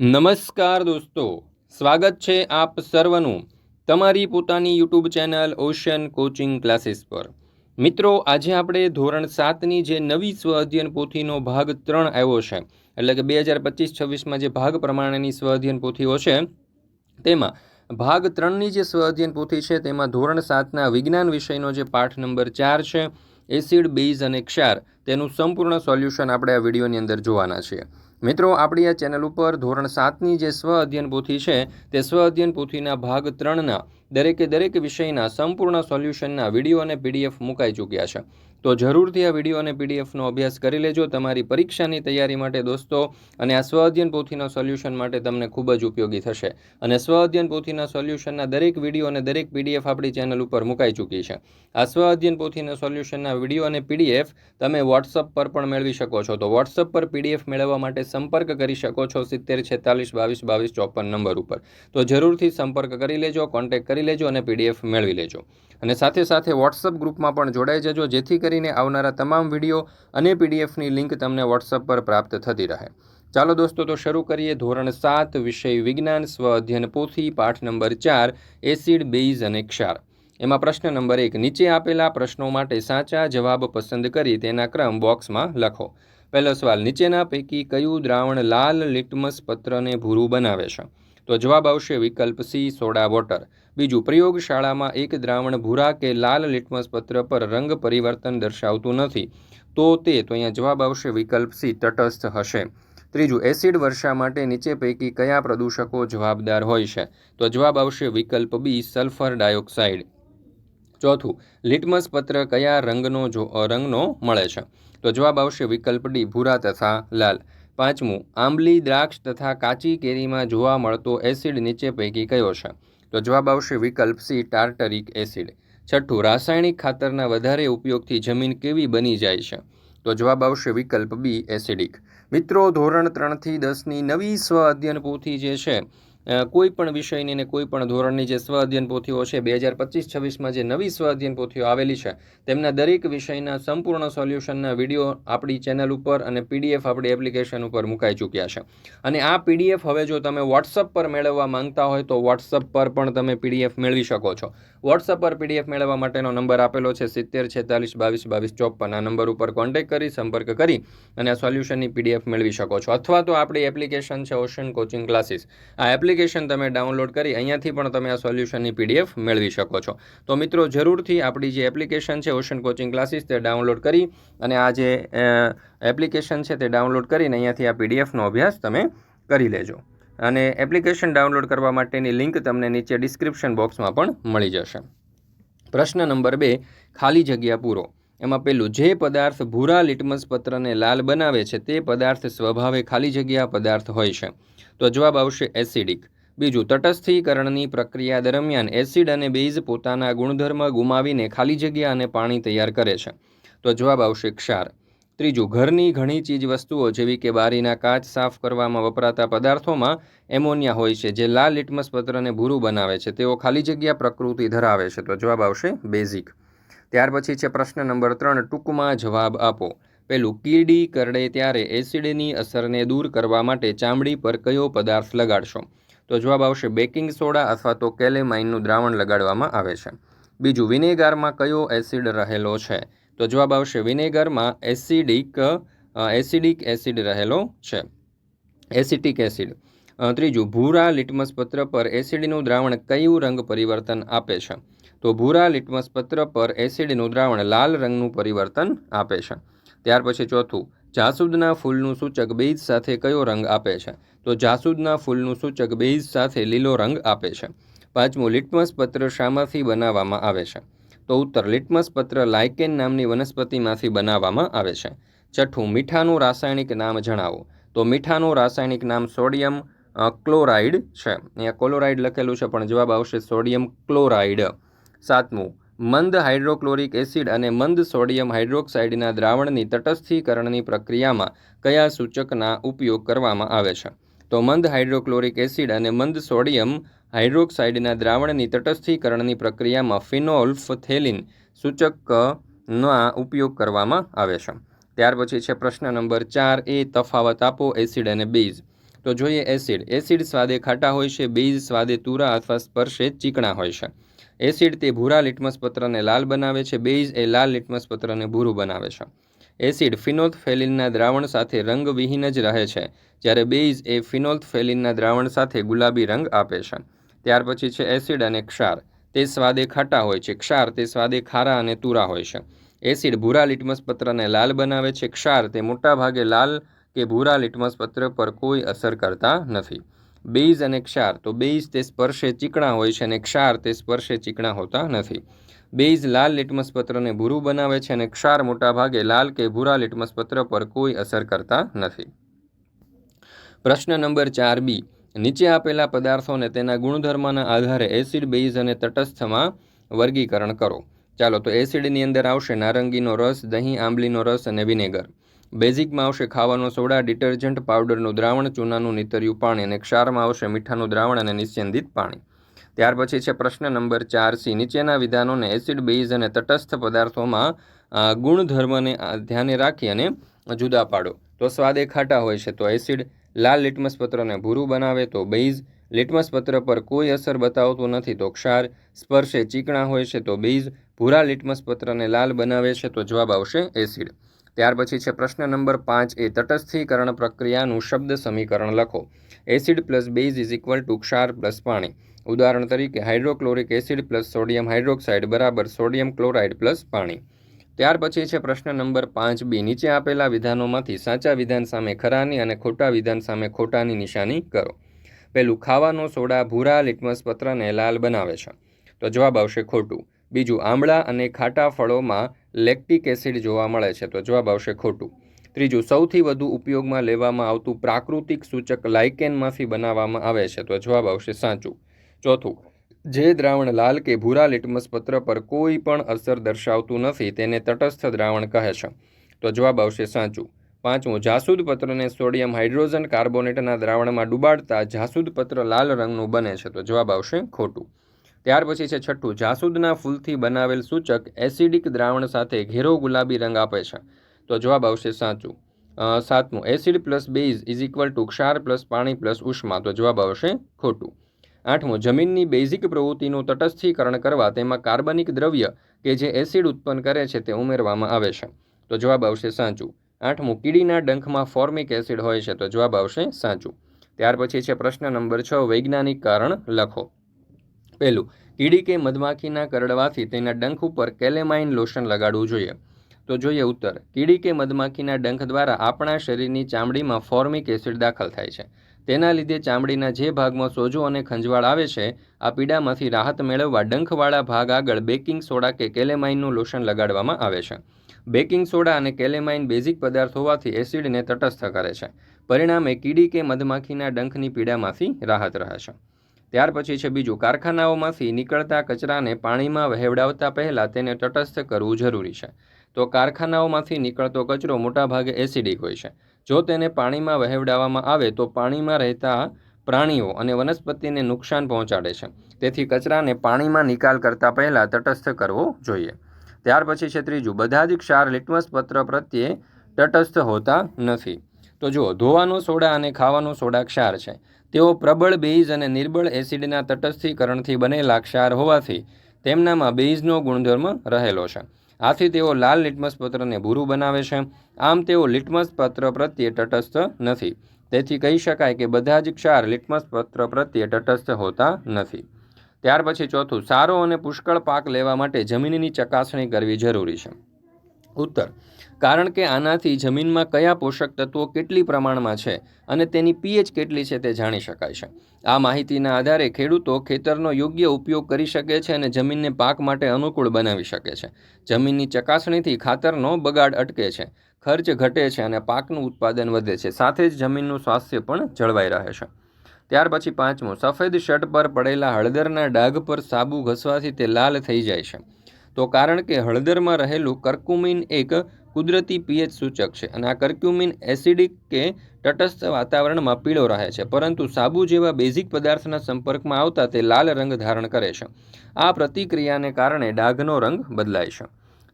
નમસ્કાર દોસ્તો, સ્વાગત છે આપ સર્વનું તમારી પોતાની YouTube channel Ocean coaching classes પર. મિત્રો, આજે આપણે ધોરણ સાતની જે નવી સ્વ અધ્યયન પોથીનો ભાગ ત્રણ આવ્યો છે, એટલે કે બે હજાર પચીસ છવ્વીસમાં જે ભાગ પ્રમાણેની સ્વ અધ્યયન પોથીઓ છે, તેમાં ભાગ ત્રણની જે સ્વ અધ્યયન પોથી છે, તેમાં ધોરણ સાતના વિજ્ઞાન વિષયનો જે પાઠ નંબર ચાર છે એસિડ બેઝ અને ક્ષાર તેનું સંપૂર્ણ સોલ્યુશન આપણે આ વિડીયોની અંદર જોવાના છીએ. મિત્રો, આપણી આ ચેનલ ઉપર ધોરણ સાતની જે સ્વ અધ્યયન પોથી છે, તે સ્વ અધ્યયન પોથીના ભાગ ત્રણના દરેકે દરેક વિષયના સંપૂર્ણ સોલ્યુશનના વીડિયો અને પીડીએફ મુકાઈ ચૂક્યા છે. તો જરૂરથી આ વીડિયો અને પીડીએફનો અભ્યાસ કરી લેજો. તમારી પરીક્ષાની તૈયારી માટે દોસ્તો, અને આ સ્વઅધ્યયન પોથીના સોલ્યુશન માટે તમને ખૂબ જ ઉપયોગી થશે. અને સ્વઅધ્યયન પોથીના સોલ્યુશનના દરેક વીડિયો અને દરેક પીડીએફ આપણી ચેનલ ઉપર મુકાઈ ચૂકી છે. આ સ્વઅધ્યયન પોથીના સોલ્યુશનના વીડિયો અને પીડીએફ તમે વોટ્સઅપ પર પણ મેળવી શકો છો. તો વોટ્સઅપ પર પીડીએફ મેળવવા માટે સંપર્ક કરી શકો છો સિત્તેર છેતાલીસ બાવીસ બાવીસ ચોપન નંબર ઉપર. તો જરૂરથી સંપર્ક કરી લેજો કોન્ટેક્ટ કરી લેજો અને પીડીએફ મેળવી લેજો. અને સાથે સાથે વોટ્સઅપ ગ્રુપમાં પણ જોડાઈ જજો, જેથી કરીને આવનારા તમામ વીડિયો અને પીડીએફની લિંક તમને વોટ્સઅપ પર પ્રાપ્ત થતી રહે. ચાલો દોસ્તો, તો શરૂ કરીએ ધોરણ સાત, વિષય વિજ્ઞાન, સ્વ અધ્યયન પોથી, પાઠ નંબર ચાર, એસિડ, બેઝ અને ક્ષાર. એમાં પ્રશ્ન નંબર એક, નીચે આપેલા પ્રશ્નો માટે સાચા જવાબ પસંદ કરી તેના ક્રમ બોક્સમાં લખો. પહેલો સવાલ, નીચેના પૈકી કયું દ્રાવણ લાલ લિટમસ પત્રને ભૂરું બનાવે છે? તો જવાબ આવશે વિકલ્પ સી, સોડા વોટર. બીજું પ્રયોગશાળામાં એક દ્રાવણ ભૂરા કે લાલ લિટમસ પત્ર પર રંગ પરિવર્તન દર્શાવતું નથી. તો તે, તો અહીંયા જવાબ આવશે વિકલ્પ સી, તટસ્થ હશે. ત્રીજું, એસિડ વર્ષા માટે નીચે પૈકી કયા પ્રદૂષકો જવાબદાર હોય છે? તો જવાબ આવશે વિકલ્પ બી, સલ્ફર ડાયોક્સાઇડ. ચોથું, લિટમસ પત્ર કયા રંગનો જો રંગનો મળે છે? તો જવાબ આવશે વિકલ્પ ડી, ભૂરા તથા લાલ. પાંચમું, આંબલી, દ્રાક્ષ તથા કાચી કેરીમાં જોવા મળતો એસિડ નીચે પૈકી કયો છે? તો જવાબ આવશે વિકલ્પ સી, ટાર્ટરિક એસિડ. છઠ્ઠું, રાસાયણિક ખાતરના વધારે ઉપયોગથી જમીન કેવી બની જાય છે? તો જવાબ આવશે વિકલ્પ બી, એસિડિક. મિત્રો, ધોરણ ત્રણથી દસની નવી સ્વ અધ્યયન પોથી જે છે કોઈ પણ વિષયની અને કોઈ પણ ધોરણની જે સ્વ અધ્યયન પોથીઓ છે, બે હજાર પચીસ, છવ્વીસમાં જે નવી સ્વ અધ્યયન પોથીઓ આવેલી છે, તેમના દરેક વિષયના સંપૂર્ણ સોલ્યુશનના વીડિયો આપણી ચેનલ ઉપર અને પીડીએફ આપણી એપ્લિકેશન ઉપર મુકાઈ ચૂક્યા છે. અને આ પીડીએફ હવે જો તમે વોટ્સઅપ પર મેળવવા માંગતા હોય તો વોટ્સઅપ પર પણ તમે પીડીએફ મેળવી શકો છો. વોટ્સઅપ પર પીડીએફ મેળવવા માટેનો નંબર આપેલો છે, સિત્તેર, છેતાલીસ, બાવીસ બાવીસ ચોપન. આ નંબર ઉપર કોન્ટેક્ટ કરી, સંપર્ક કરી અને આ સોલ્યુશનની પીડીએફ મેળવી શકો છો. અથવા તો આપણી એપ્લિકેશન છે ઓશન કોચિંગ ક્લાસીસ. આ એપ્લિકેશન એપ્લિકેશન તમે ડાઉનલોડ કરી અહીંયાથી પણ તમે આ સોલ્યુશનની પીડીએફ મેળવી શકો છો. તો મિત્રો, જરૂરથી આપણી જે એપ્લિકેશન છે, ઓશન કોચિંગ ક્લાસીસ, તે ડાઉનલોડ કરી અને આ જે એપ્લિકેશન છે, તે ડાઉનલોડ કરીને અહીંયાથી આ પીડીએફનો અભ્યાસ તમે કરી લેજો. અને એપ્લિકેશન ડાઉનલોડ કરવા માટેની લિંક તમને નીચે ડિસ્ક્રિપ્શન બોક્સમાં પણ મળી જશે. પ્રશ્ન નંબર બે, ખાલી જગ્યા પૂરો. એમાં પેલું, જે પદાર્થ ભૂરા લિટમસ પત્રને લાલ બનાવે છે, તે પદાર્થ સ્વભાવે ખાલી જગ્યા પદાર્થ હોય છે. તો જવાબ આવશે એસિડિક. બીજું, તટસ્થીકરણની પ્રક્રિયા દરમિયાન એસિડ અને બેઝ પોતાના ગુણધર્મ ગુમાવીને ખાલી જગ્યા અને પાણી તૈયાર કરે છે. તો જવાબ આવશે ક્ષાર. ત્રીજું, ઘરની ઘણી ચીજ વસ્તુઓ જેવી કે બારીના કાચ સાફ કરવામાં વપરાતા પદાર્થોમાં એમોનિયા હોય છે, જે લાલ લિટમસ પત્રને ભૂરું બનાવે છે. તેઓ ખાલી જગ્યા પ્રકૃતિ ધરાવે છે. તો જવાબ આવશે બેઝિક. ત્યાર પછી છે પ્રશ્ન નંબર ત્રણ, ટૂંકમાં જવાબ આપો. પેલું કીડી કરડે ત્યારે એસિડની અસરને દૂર કરવા માટે ચામડી પર કયો પદાર્થ લગાડશો? તો જવાબ આવશે બેકિંગ સોડા અથવા તો કેલેમાઇનનું દ્રાવણ લગાડવામાં આવે છે. બીજું, વિનેગારમાં કયો એસિડ રહેલો છે? તો જવાબ આવશે વિનેગરમાં એસિડિક એસિડિક એસિડ રહેલો છે. Acetic acid. ત્રીજું, ભૂરા લિટમસ પત્ર પર એસિડનું દ્રાવણ કયું રંગ પરિવર્તન આપે છે? તો ભૂરા લિટમસ પત્ર પર એસિડનું દ્રાવણ લાલ રંગનું પરિવર્તન આપે છે. ત્યાર પછી ચોથું, જાસૂદના ફૂલનું સૂચક બેઝ સાથે કયો રંગ આપે છે? તો જાસૂદના ફૂલનું સૂચક બેઝ સાથે લીલો રંગ આપે છે. પાંચમું લિટમસ પત્ર શામાંથી બનાવવામાં આવે છે. તો ઉત્તર લિટમસ પત્ર લાઇકેન નામની વનસ્પતિમાંથી બનાવવામાં આવે છે. છઠ્ઠું, મીઠાનું રાસાયણિક નામ જણાવો. તો મીઠાનું રાસાયણિક નામ સોડિયમ ક્લોરાઇડ છે. અહીંયા ક્લોરાઇડ લખેલું છે, પણ જવાબ આવશે સોડિયમ ક્લોરાઇડ. સાતમું મંદ હાઇડ્રોક્લોરિક એસિડ અને મંદ સોડિયમ હાઇડ્રોક્સાઇડના દ્રાવણની તટસ્થીકરણની પ્રક્રિયામાં કયા સૂચકના ઉપયોગ કરવામાં આવે છે? તો મંદ હાઇડ્રોક્લોરિક એસિડ અને મંદ સોડિયમ હાઇડ્રોક્સાઇડના દ્રાવણની તટસ્થીકરણની પ્રક્રિયામાં ફિનોલ્ફથેલિન સૂચકના ઉપયોગ કરવામાં આવે છે. ત્યાર પછી છે પ્રશ્ન નંબર ચાર, એ તફાવત આપો એસિડ અને બેઝ તો જોઈએ એસિડ. એસિડ સ્વાદે ખાટા હોય છે બેઝ સ્વાદે તુરા અથવા સ્પર્શે ચીકણા હોય છે. એસિડ તે ભૂરા લિટમસ પત્રને લાલ બનાવે છે બેઝ એ લાલ લિટમસ પત્રને ભૂરું બનાવે છે. એસિડ ફિનોલ્ફેલિનના દ્રાવણ સાથે રંગવિહીન જ રહે છે, જ્યારે બેઝ એ ફિનોલ્ફેલિનના દ્રાવણ સાથે ગુલાબી રંગ આપે છે. ત્યાર પછી છે એસિડ અને ક્ષાર. તે સ્વાદે ખાટા હોય છે, ક્ષાર તે સ્વાદે ખારા અને તુરા હોય છે. એસિડ ભૂરા લિટમસ પત્રને લાલ બનાવે છે, ક્ષાર તે મોટાભાગે લાલ કે ભૂરા લિટમસ પત્ર પર કોઈ અસર કરતા નથી. બેઝ અને ક્ષાર. તો બેઝ તે સ્પર્શે ચીકણા હોય છે અને ક્ષાર તે સ્પર્શે ચીકણા હોતા નથી. બેઝ લાલ લિટમસ પત્રને ભૂરું બનાવે છે અને ક્ષાર મોટાભાગે લાલ કે ભૂરા લિટમસ પત્ર પર કોઈ અસર કરતા નથી. પ્રશ્ન નંબર ચાર બી. નીચે આપેલા પદાર્થોને તેના ગુણધર્મના આધારે એસિડ, બેઝ અને તટસ્થમાં વર્ગીકરણ કરો. ચાલો તો એસિડની અંદર આવશે નારંગીનો રસ, દહીં, આંબલીનો રસ અને વિનેગર. બેઝિકમાં આવશે ખાવાનો સોડા, ડિટર્જન્ટ પાવડરનું દ્રાવણ, ચૂનાનું નીતર્યું પાણી અને ક્ષારમાં આવશે મીઠાનું દ્રાવણ અને નિસ્યંદિત પાણી. ત્યાર પછી છે પ્રશ્ન નંબર ચાર સી. નીચેના વિધાનોને એસિડ, બેઝ અને તટસ્થ પદાર્થોમાં ગુણધર્મને ધ્યાને રાખી અને જુદા પાડો. તો સ્વાદે ખાટા હોય છે, તો એસિડ, લાલ લિટમસ પત્રને ભૂરું બનાવે, તો બેઝ. લિટમસ પત્ર પર કોઈ અસર બતાવતું નથી, તો ક્ષાર. સ્પર્શે ચીકણા હોય છે, તો બેઝ. ભૂરા લિટમસ પત્રને લાલ બનાવે છે, તો જવાબ આવશે એસિડ. ત્યાર પછી છે પ્રશ્ન નંબર પાંચ એ તટસ્થીકરણ પ્રક્રિયાનું શબ્દ સમીકરણ લખો. Acid plus base is equal to ક્ષાર પ્લસ પાણી. ઉદાહરણ તરીકે, hydrochloric acid plus sodium hydroxide બરાબર સોડિયમ ક્લોરાઇડ પ્લસ પાણી. ત્યાર પછી છે પ્રશ્ન નંબર પાંચ બી, નીચે આપેલા વિધાનોમાંથી સાચા વિધાન સામે ખરાની અને ખોટા વિધાન સામે ખોટાની નિશાની કરો. પહેલું, ખાવાનો સોડા ભૂરા લિટમસ પત્રને લાલ બનાવે છે. તો જવાબ આવશે ખોટું. બીજું, આંબળા અને ખાટા ફળોમાં લેક્ટિક એસિડ જોવા મળે છે. તો જવાબ આવશે ખોટું. ત્રીજું, સૌથી વધુ ઉપયોગમાં લેવામાં આવતું પ્રાકૃતિક સૂચક લાઇકેનમાંથી બનાવવામાં આવે છે. તો જવાબ આવશે સાચું. ચોથું, જે દ્રાવણ લાલ કે ભૂરા લિટમસ પત્ર પર કોઈ પણ અસર દર્શાવતું નથી, તેને તટસ્થ દ્રાવણ કહે છે. તો જવાબ આવશે સાચું. પાંચમું, જાસૂદ પત્રને સોડિયમ હાઇડ્રોજન કાર્બોનેટના દ્રાવણમાં ડુબાડતા જાસૂદ પત્ર લાલ રંગનું બને છે. તો જવાબ આવશે ખોટું. ત્યાર પછી છે છઠ્ઠું. જાસૂદના ફૂલથી બનાવેલ સૂચક એસિડિક દ્રાવણ સાથે ઘેરો ગુલાબી રંગ આપે છે. તો જવાબ આવશે સાચું. સાતમું. Acid plus base is equal to ક્ષાર પ્લસ પાણી પ્લસ ઉષ્મા. તો જવાબ આવશે ખોટું. આઠમું. જમીનની બેઝિક પ્રવૃત્તિનું તટસ્થીકરણ કરવા તેમાં કાર્બનિક દ્રવ્ય કે જે એસિડ ઉત્પન્ન કરે છે તે ઉમેરવામાં આવે છે. તો જવાબ આવશે સાચું. આઠમું. કીડીના ડંખમાં ફોર્મિક એસિડ હોય છે. તો જવાબ આવશે સાચું. ત્યાર પછી છે પ્રશ્ન નંબર છ. વૈજ્ઞાનિક કારણ લખો. પહેલું કીડી કે મધમાખીના કરડવાથી તેના ડંખ ઉપર કેલેમાઇન લોશન લગાડવું જોઈએ. તો જોઈએ ઉત્તર કીડી કે મધમાખીના ડંખ દ્વારા આપણા શરીરની ચામડીમાં ફોર્મિક એસિડ દાખલ થાય છે. તેના લીધે ચામડીના જે ભાગમાં સોજો અને ખંજવાળ આવે છે, આ પીડામાંથી રાહત મેળવવા ડંખવાળા ભાગ આગળ બેકિંગ સોડા કે કેલેમાઇનનું લોશન લગાડવામાં આવે છે. બેકિંગ સોડા અને કેલેમાઇન બેઝિક પદાર્થ હોવાથી એસિડને તટસ્થ કરે છે. પરિણામે કીડી કે મધમાખીના ડંખની પીડામાંથી રાહત રહે છે. ત્યાર પછી છે બીજું, કારખાનાઓમાંથી નીકળતા કચરાને પાણીમાં વહેવડાવતા પહેલાં તેને તટસ્થ કરવું જરૂરી છે. તો કારખાનાઓમાંથી નીકળતો કચરો મોટાભાગે એસિડિક હોય છે. જો તેને પાણીમાં વહેવડાવવામાં આવે તો પાણીમાં રહેતા પ્રાણીઓ અને વનસ્પતિને નુકસાન પહોંચાડે છે. તેથી કચરાને પાણીમાં નિકાલ કરતાં પહેલાં તટસ્થ કરવો જોઈએ. ત્યાર પછી છે ત્રીજું, બધા જ ક્ષાર લિટમસ પત્ર પ્રત્યે તટસ્થ હોતા નથી. તો જુઓ, ધોવાનો સોડા અને ખાવાનો સોડા ક્ષાર છે. તેઓ પ્રબળ બેઝ અને નિર્બળ એસિડના તટસ્થીકરણથી બનેલા ક્ષાર હોવાથી તેમનામાં બેઝનો ગુણધર્મ રહેલો છે. આથી તેઓ લાલ લિટમસ પત્રને ભૂરું બનાવે છે. આમ તેઓ લિટમસ પત્ર પ્રત્યે તટસ્થ નથી. તેથી કહી શકાય કે બધા જ ક્ષાર લિટમસ પત્ર પ્રત્યે તટસ્થ હોતા નથી. ત્યાર પછી ચોથું, સારો અને પુષ્કળ પાક લેવા માટે જમીનની ચકાસણી કરવી જરૂરી છે. ઉત્તર. કારણ કે આનાથી જમીનમાં કયા પોષક તત્વો કેટલી પ્રમાણમાં છે અને તેની પીએચ કેટલી છે તે જાણી શકાય છે. આ માહિતીના આધારે ખેડૂતો ખેતરનો યોગ્ય ઉપયોગ કરી શકે છે અને જમીનને પાક માટે અનુકૂળ બનાવી શકે છે. જમીનની ચકાસણીથી ખાતરનો બગાડ અટકે છે. ખર્ચ ઘટે છે અને પાકનું ઉત્પાદન વધે છે. સાથે જ જમીનનું સ્વાસ્થ્ય પણ જળવાઈ રહે છે. ત્યાર પછી પાંચમું, સફેદ શર્ટ પર પડેલા હળદરના ડાઘ પર સાબુ ઘસવાથી તે લાલ થઈ જાય છે. તો કારણ કે હળદરમાં રહેલું કર્કુમિન એક કુદરતી પીએચ સૂચક છે અને આ કર્ક્યુમિન એસિડિક કે તટસ્થ વાતાવરણમાં પીળો રહે છે. પરંતુ સાબુ જેવા બેઝિક પદાર્થના સંપર્કમાં આવતા તે લાલ રંગ ધારણ કરે છે. આ પ્રતિક્રિયાને કારણે ડાઘનો રંગ બદલાય છે.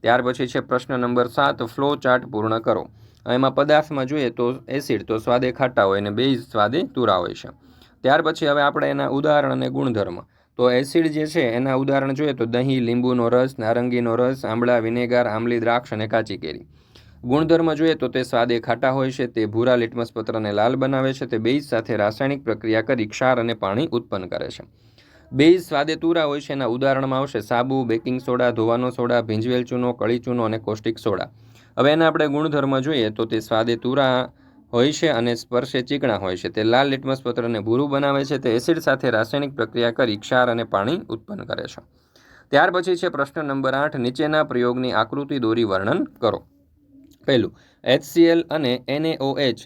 ત્યાર પછી છે પ્રશ્ન નંબર સાત ફ્લો ચાર્ટ પૂર્ણ કરો. એમાં પદાર્થમાં જોઈએ તો એસિડ તો સ્વાદે ખાટા હોય અને બેઝ સ્વાદે તુરા હોય છે. ત્યાર પછી હવે આપણે એના ઉદાહરણ અને ગુણધર્મ તો એસિડ જે છે, એના ઉદાહરણ જોઈએ તો દહીં, લીંબુનો રસ, નારંગીનો રસ, આંબળા, વિનેગાર, આંબલી, દ્રાક્ષ અને કાચી કેરી. ગુણધર્મ જોઈએ તો તે સ્વાદે ખાટા હોય છે, તે ભૂરા લિટમસ પત્રને લાલ બનાવે છે, તે બેઝ સાથે રાસાયણિક પ્રક્રિયા કરી ક્ષાર અને પાણી ઉત્પન્ન કરે છે. બેઝ સ્વાદે તુરા હોય છે, એના ઉદાહરણમાં આવશે સાબુ, બેકિંગ સોડા, ધોવાનો સોડા, ભીંજવેલ ચૂનો, કળી ચૂનો અને કોસ્ટિક સોડા. હવે એના આપણે ગુણધર્મ જોઈએ તો તે સ્વાદે તુરા હોય છે અને સ્પર્શે ચીકણા હોય છે. તે લાલ લિટમસ પત્રને ભૂરું બનાવે છે. તે એસિડ સાથે રાસાયણિક પ્રક્રિયા કરી ક્ષાર અને પાણી ઉત્પન્ન કરે છે. ત્યાર પછી છે પ્રશ્ન નંબર આઠ, નીચેના પ્રયોગની આકૃતિ દોરી વર્ણન કરો. પહેલું એચસીએલ અને એનએઓએચ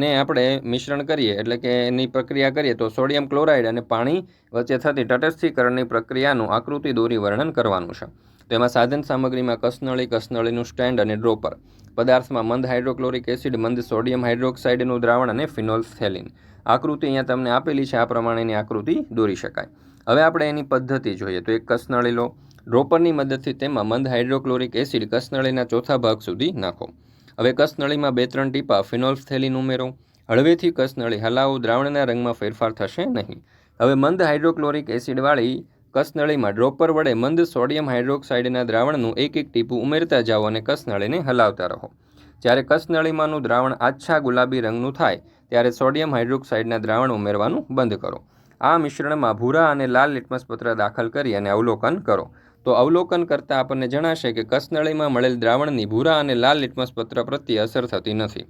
ને આપણે મિશ્રણ કરીએ, એટલે કે એની પ્રક્રિયા કરીએ તો સોડિયમ ક્લોરાઇડ અને પાણી વચ્ચે થતી તટસ્થીકરણની પ્રક્રિયાનું આકૃતિ દોરી વર્ણન કરવાનું છે. તેમાં સાધન સામગ્રીમાં કસનળી, કસનળીનું સ્ટેન્ડ અને ડ્રોપર પદાર્થમાં મંદ હાઇડ્રોક્લોરિક એસિડ, મંદ સોડિયમ હાઇડ્રોક્સાઇડનું દ્રાવણ અને ફિનોલ્ફથેલિન આકૃતિ અહીંયા તમને આપેલી છે, આ પ્રમાણેની આકૃતિ દોરી શકાય. હવે આપણે એની પદ્ધતિ જોઈએ. તો એક કસનળી લો. ડ્રોપરની મદદથી તેમાં મંદ હાઇડ્રોક્લોરિક એસિડ કસનળીના ચોથા ભાગ સુધી નાખો. હવે કસનળીમાં બે ત્રણ ટીપા ફિનોલ્ફથેલિન ઉમેરો. હળવેથી કસનળી હલાવો. દ્રાવણના રંગમાં ફેરફાર થશે નહીં. હવે મંદ હાઇડ્રોક્લોરિક એસિડવાળી કસનળીમાં ડ્રોપર વડે મંદ સોડિયમ હાઇડ્રોક્સાઇડના દ્રાવણનું એક એક ટીપું ઉમેરતા જાઓ અને કસનળીને હલાવતા રહો. જ્યારે કસનળીમાંનું દ્રાવણ આછા ગુલાબી રંગનું થાય, ત્યારે સોડિયમ હાઇડ્રોક્સાઇડના દ્રાવણ ઉમેરવાનું બંધ કરો. આ મિશ્રણમાં ભૂરા અને લાલ લિટમસ પત્ર દાખલ કરી અને અવલોકન કરો. તો અવલોકન કરતાં આપણને જણાશે કે કસનળીમાં મળેલ દ્રાવણની ભૂરા અને લાલ લિટમસ પત્ર પ્રત્યે અસર થતી નથી.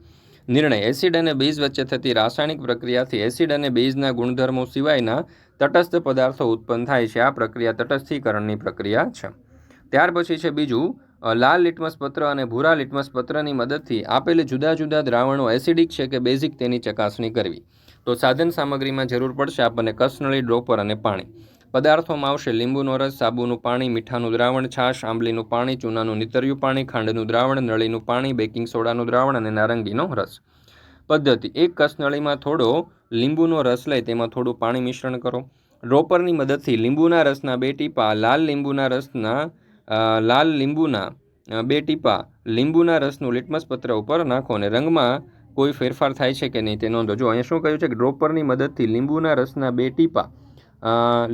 નિર્ણય એસિડ અને બેઝ વચ્ચે થતી રાસાયણિક પ્રક્રિયાથી એસિડ અને બેઝના ગુણધર્મો સિવાયના તટસ્થ પદાર્થો ઉત્પન્ન થાય છે. આ પ્રક્રિયા તટસ્થીકરણની પ્રક્રિયા છે. ત્યાર પછી છે બીજું લાલ લિટમસ પત્ર અને ભૂરા લિટમસ પત્રની મદદથી આપેલ જુદા જુદા દ્રાવણો એસિડિક છે કે બેઝિક તેની ચકાસણી કરવી. તો સાધન સામગ્રીમાં જરૂર પડશે આપણને કસનળી, ડ્રોપર અને પાણી. પદાર્થોમાં આવશે લીંબુનો રસ, સાબુનું પાણી, મીઠાનું દ્રાવણ, છાશ, આંબલીનું પાણી, ચૂનાનું નીતર્યું પાણી, ખાંડનું દ્રાવણ, નળીનું પાણી, બેકિંગ સોડાનું દ્રાવણ અને નારંગીનો રસ. પદ્ધતિ, એક કસનળીમાં થોડો લીંબુનો રસ લઈ તેમાં થોડું પાણી મિશ્રણ કરો. ડ્રોપરની મદદથી લીંબુના રસના બે ટીપા, લાલ લીંબુના રસના લાલ લીંબુના બે ટીપા લીંબુના રસનું લિટમસ પત્ર ઉપર નાખો અને રંગમાં કોઈ ફેરફાર થાય છે કે નહીં તે નોંધો. જો અહીંયા શું કહ્યું છે કે ડ્રોપરની મદદથી લીંબુના રસના બે ટીપા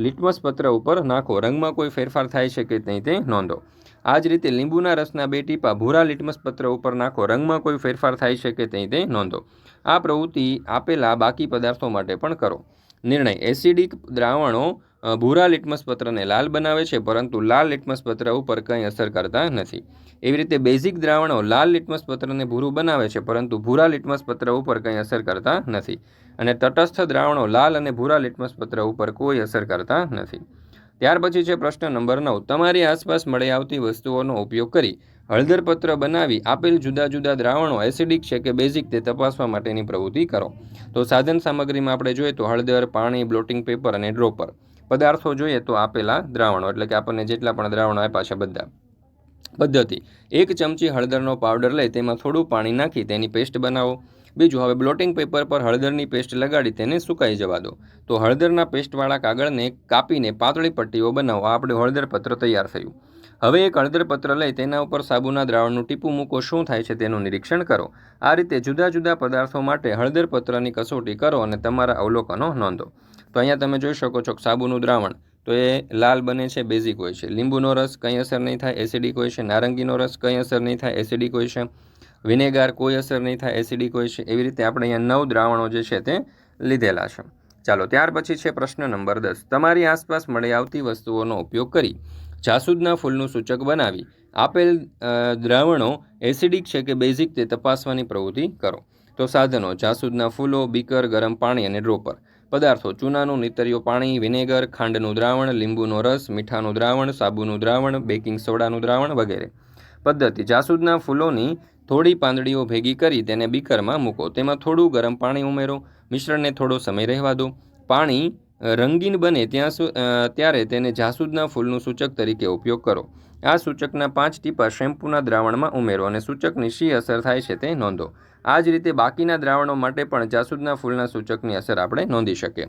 લિટમસ પત્ર ઉપર નાખો, રંગમાં કોઈ ફેરફાર થાય છે કે નહીં તે નોંધો. આ જ રીતે લીંબુના રસના બે ટીપા ભૂરા લિટમસ પત્ર ઉપર નાખો. રંગમાં કોઈ ફેરફાર થાય છે કે તે નોંધો. આ પ્રવૃત્તિ આપેલા બાકી પદાર્થો માટે પણ કરો. નિર્ણય. એસિડિક દ્રાવણો ભૂરા લિટમસ પત્રને લાલ બનાવે છે, પરંતુ લાલ લિટમસ પત્ર ઉપર કંઈ અસર કરતા નથી. એવી રીતે બેઝિક દ્રાવણો લાલ લિટમસ પત્રને ભૂરું બનાવે છે, પરંતુ ભૂરા લિટમસ પત્ર ઉપર કંઈ અસર કરતા નથી. અને તટસ્થ દ્રાવણો લાલ અને ભૂરા લિટમસ પત્ર ઉપર કોઈ અસર કરતા નથી. ત્યાર પછી છે પ્રશ્ન નંબર નવ. તમારી આસપાસ મળી આવતી વસ્તુઓનો ઉપયોગ કરી હળદર પત્ર બનાવી આપેલ જુદા જુદા દ્રાવણો એસિડિક છે કે બેઝિક તે તપાસવા માટેની પ્રવૃત્તિ કરો. તો સાધન સામગ્રીમાં આપણે જોઈએ તો હળદર, પાણી, બ્લોટિંગ પેપર અને ડ્રોપર. પદાર્થો જોઈએ તો આપેલા દ્રાવણો, એટલે કે આપણને જેટલા પણ દ્રાવણો આપ્યા છે બધા. પદ્ધતિ. એક ચમચી હળદરનો પાવડર લઈ તેમાં થોડું પાણી નાખી તેની પેસ્ટ બનાવો. બીજું, હવે બ્લોટિંગ પેપર પર હળદરની પેસ્ટ લગાડી તેને સુકાઈ જવા દો. તો હળદરના પેસ્ટવાળા કાગળને કાપીને પાતળી પટ્ટીઓ બનાવો આપણે હળદર પત્ર તૈયાર થયું. હવે એક હળદર પત્ર લઈ તેના ઉપર સાબુના દ્રાવણનું ટીપું મૂકો. શું થાય છે તેનું નિરીક્ષણ કરો. આ રીતે જુદા જુદા પદાર્થો માટે હળદર પત્રની કસોટી કરો અને તમારા અવલોકનો નોંધો. તો અહીંયા તમે જોઈ શકો છો કે સાબુનું દ્રાવણ, તો એ લાલ બને છે બેઝિક હોય છે. લીંબુનો રસ કંઈ અસર નહીં થાય એસિડિક હોય છે. નારંગીનો રસ કંઈ અસર નહીં થાય એસિડિક હોય છે. વિનેગાર કોઈ અસર નહીં થાય, એસિડિક હોય છે, એવી રીતે આપણે અહીંયા નવ દ્રાવણો જે છે તે લીધેલા છે. ચાલો, ત્યાર પછી છે પ્રશ્ન નંબર દસ. તમારી આસપાસ મળી આવતી વસ્તુઓનો ઉપયોગ કરી જાસૂદના ફૂલનું સૂચક બનાવી આપેલ દ્રાવણો એસિડિક છે કે બેઝિક તે તપાસવાની પ્રવૃત્તિ કરો. તો સાધનો, જાસૂદના ફૂલો, બીકર, ગરમ પાણી અને ડ્રોપર. પદાર્થો, ચૂનાનું, નીતરિયો પાણી, વિનેગર, ખાંડનું દ્રાવણ, લીંબુનો રસ, મીઠાનું દ્રાવણ, સાબુનું દ્રાવણ, બેકિંગ સોડાનું દ્રાવણ વગેરે. પદ્ધતિ, જાસૂદના ફૂલોની થોડી પાંદડીઓ ભેગી કરી તેને બીકરમાં મૂકો. તેમાં થોડું ગરમ પાણી ઉમેરો. મિશ્રણને થોડો સમય રહેવા દો. પાણી રંગીન બને ત્યાં ત્યારે તેને જાસૂદના ફૂલનું સૂચક તરીકે ઉપયોગ કરો. આ સૂચકના પાંચ ટીપા શેમ્પૂના દ્રાવણમાં ઉમેરો અને સૂચકની શી અસર થાય છે તે નોંધો. આ જ રીતે બાકીના દ્રાવણો માટે પણ જાસૂદના ફૂલના સૂચકની અસર આપણે નોંધી શકીએ.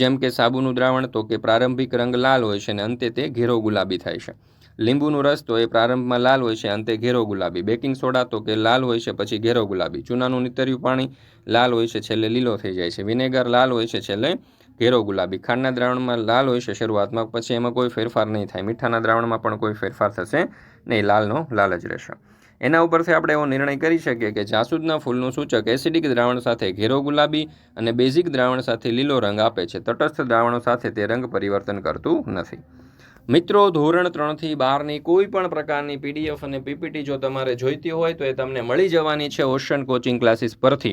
જેમ કે સાબુનું દ્રાવણ તો કે પ્રારંભિક રંગ લાલ હોય છે અને અંતે તે ઘેરો ગુલાબી થાય છે. લીંબુનું રસ તો એ પ્રારંભમાં લાલ હોય છે, અંતે ઘેરો ગુલાબી. બેકિંગ સોડા તો કે લાલ હોય છે, પછી ઘેરો ગુલાબી. ચૂનાનું નીતર્યું પાણી લાલ હોય છે, છેલ્લે લીલો થઈ જાય છે. વિનેગર લાલ હોય છે, છેલ્લે ઘેરો ગુલાબી. ખાંડના દ્રાવણમાં લાલ હોય છે શરૂઆતમાં, પછી એમાં કોઈ ફેરફાર નહીં થાય. મીઠાના દ્રાવણમાં પણ કોઈ ફેરફાર થશે નહીં, લાલનો લાલ જ રહેશે. એના ઉપરથી આપણે એવો નિર્ણય કરી શકીએ કે જાસૂદના ફૂલનું સૂચક એસિડિક દ્રાવણ સાથે ઘેરો ગુલાબી અને બેઝિક દ્રાવણ સાથે લીલો રંગ આપે છે. તટસ્થ દ્રાવણો સાથે તે રંગ પરિવર્તન કરતું નથી. મિત્રો, ધોરણ ત્રણથી બારની કોઈ પણ પ્રકારની પીડીએફ અને પીપીટી જો તમારે જોઈતી હોય તો એ તમને મળી જવાની છે ઓશન કોચિંગ ક્લાસીસ પરથી.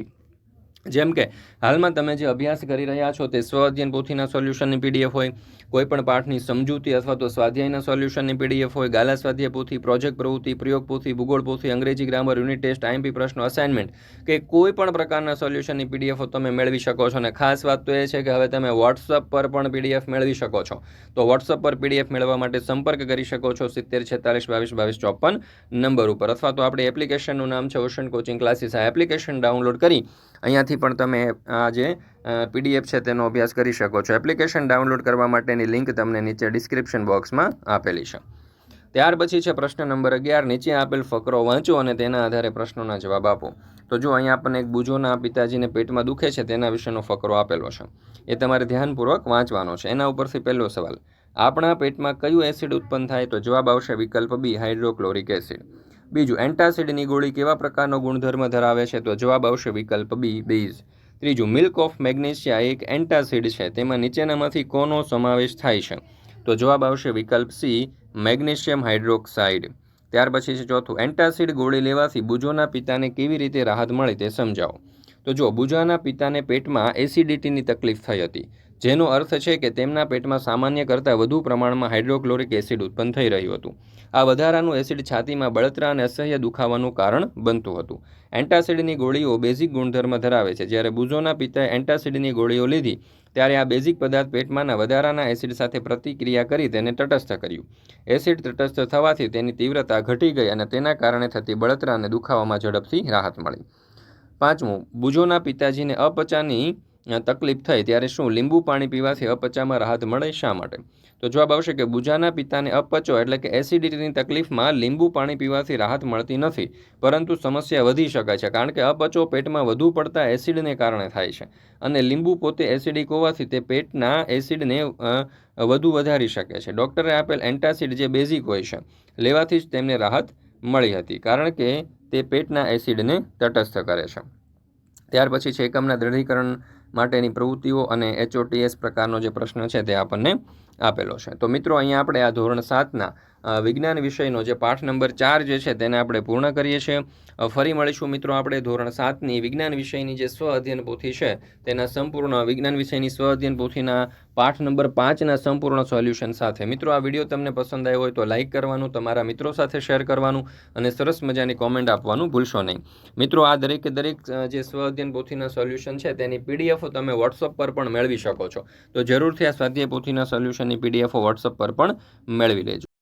જેમ કે, હાલમાં તમે જે અભ્યાસ કરી રહ્યા છો તે સ્વાધ્યાયન પોથીના સોલ્યુશનની પીડીએફ હોય, કોઈ પણ પાઠની સમજૂતી અથવા તો સ્વાધ્યાયના સોલ્યુશનની પીડીએફ હોય, ગાલા સ્વાધ્યાય પોથી, પ્રોજેક્ટ પ્રવૃત્તિ, પ્રયોગ પોથી, ભૂગોળ પોથી, અંગ્રેજી ગ્રામર, યુનિટ ટેસ્ટ આઈએમપી પ્રશ્નો, અસાઇનમેન્ટ કે કોઈ પણ પ્રકારના સોલ્યુશનની પીડીએફો તમે મેળવી શકો છો. અને ખાસ વાત તો એ છે કે હવે તમે વોટ્સઅપ પર પણ પીડીએફ મેળવી શકો છો. તો વોટ્સઅપ પર પીડીએફ મેળવવા માટે સંપર્ક કરી શકો છો સિત્તેર છેતાલીસ બાવીસ બાવીસ ચોપન નંબર ઉપર. અથવા તો આપણી એપ્લિકેશનનું નામ છે ઓશન કોચિંગ ક્લાસીસ. આ એપ્લિકેશન ડાઉનલોડ કરી અહીંયાથી પણ તમે આ જે પીડીએફ છે તેનો અભ્યાસ કરી શકો છો. એપ્લિકેશન ડાઉનલોડ કરવા માટેની લિંક તમને નીચે ડિસ્ક્રિપ્શન બોક્સમાં આપેલી છે. ત્યાર પછી છે પ્રશ્ન નંબર અગિયાર. નીચે આપેલ ફકરો વાંચો અને તેના આધારે પ્રશ્નોના જવાબ આપો. તો જો અહીંયા આપણને એક બુજોના પિતાજીને પેટમાં દુખે છે, તેના વિશેનો ફકરો આપેલો છે. એ તમારે ધ્યાનપૂર્વક વાંચવાનો છે. એના ઉપરથી પહેલો સવાલ. આપણા પેટમાં કયું એસિડ ઉત્પન્ન થાય? તો જવાબ આવશે વિકલ્પ બી, હાઇડ્રોક્લોરિક એસિડ. બીજું, એન્ટાસિડની ગોળી કેવા પ્રકારનો ગુણધર્મ ધરાવે છે? તો જવાબ આવશે વિકલ્પ બી, બેઝ. ત્રીજું, મિલ્ક ઓફ મેગ્નેશિયા એક એન્ટાસિડ છે. તેમાં નીચેનામાંથી કોનો સમાવેશ થાય છે? તો જવાબ આવશે વિકલ્પ સી, મેગ્નેશિયમ હાઇડ્રોક્સાઇડ. ત્યાર પછી છે ચોથું, એન્ટાસિડ ગોળી લેવાથી બુજોના પિતાને કેવી રીતે રાહત મળે તે સમજાવો. તો જો બુજાના પિતાને પેટમાં એસિડિટીની તકલીફ થઈ હતી. જેનો અર્થ છે કે તેમના પેટમાં સામાન્ય કરતાં વધુ પ્રમાણમાં હાઇડ્રોક્લોરિક એસિડ ઉત્પન્ન થઈ રહ્યું હતું. આ વધારાનું એસિડ છાતીમાં બળતરા અને અસહ્ય દુખાવાનું કારણ બનતું હતું. એન્ટાસિડની ગોળીઓ બેઝિક ગુણધર્મ ધરાવે છે. જ્યારે બુઝોના પિતાએ એન્ટાસિડની ગોળીઓ લીધી, ત્યારે આ બેઝિક પદાર્થ પેટમાંના વધારાના એસિડ સાથે પ્રતિક્રિયા કરી તેને તટસ્થ કર્યું. એસિડ તટસ્થ થવાથી તેની તીવ્રતા ઘટી ગઈ અને તેના કારણે થતી બળતરા અને દુખાવામાં ઝડપથી રાહત મળી. પાંચમું બુજોના પિતાજીને અપચાની તકલીફ થઈ ત્યારે શું, લીંબુ પાણી પીવાથી અપચામાં રાહત મળે શા માટે? તો જવાબ આવશે કે બુજાના પિતાને અપચો એટલે કે એસિડિટીની તકલીફમાં લીંબુ પાણી પીવાથી રાહત મળતી નથી, પરંતુ સમસ્યા વધી શકે છે, કારણ કે અપચો પેટમાં વધુ પડતા એસિડને કારણે થાય છે અને લીંબુ પોતે એસિડિક હોવાથી તે પેટના એસિડને વધુ વધારી શકે છે. ડૉક્ટરે આપેલ એન્ટાસિડ જે બેઝિક હોય છે, લેવાથી જ તેમને રાહત મળી હતી, કારણ કે તે પેટના એસિડને તટસ્થ કરે છે. ત્યાર પછી છે એકમના દૃઢીકરણ માટેની પ્રવૃત્તિઓ અને એચઓટીએસ પ્રકારનો જે પ્રશ્ન છે તે આપણને આપેલો છે. તો મિત્રો, અહીંયા આપણે આ ધોરણ સાતના વિજ્ઞાન વિષયનો જે પાઠ નંબર ચાર જે છે તેને આપણે પૂર્ણ કરીએ છીએ. ફરી મળીશું મિત્રો આપણે ધોરણ સાતની વિજ્ઞાન વિષયની જે સ્વ અધ્યયન પોથી છે તેના સંપૂર્ણ વિજ્ઞાન વિષયની સ્વ અધ્યયન પોથીના પાઠ નંબર પાંચના સંપૂર્ણ સોલ્યુશન સાથે. મિત્રો, આ વીડિયો તમને પસંદ આવ્યો હોય તો લાઇક કરવાનું, તમારા મિત્રો સાથે શેર કરવાનું અને સરસ મજાની કોમેન્ટ આપવાનું ભૂલશો નહીં. મિત્રો, આ દરેકે દરેક જે સ્વ અધ્યયન પોથીના સોલ્યુશન છે તેની પીડીએફ તમે વોટ્સઅપ પર પણ મેળવી શકો છો. તો જરૂરથી આ સ્વાધ્યાય પોથીના સોલ્યુશનની પીડીએફ વોટ્સઅપ પર પણ મેળવી લેજો.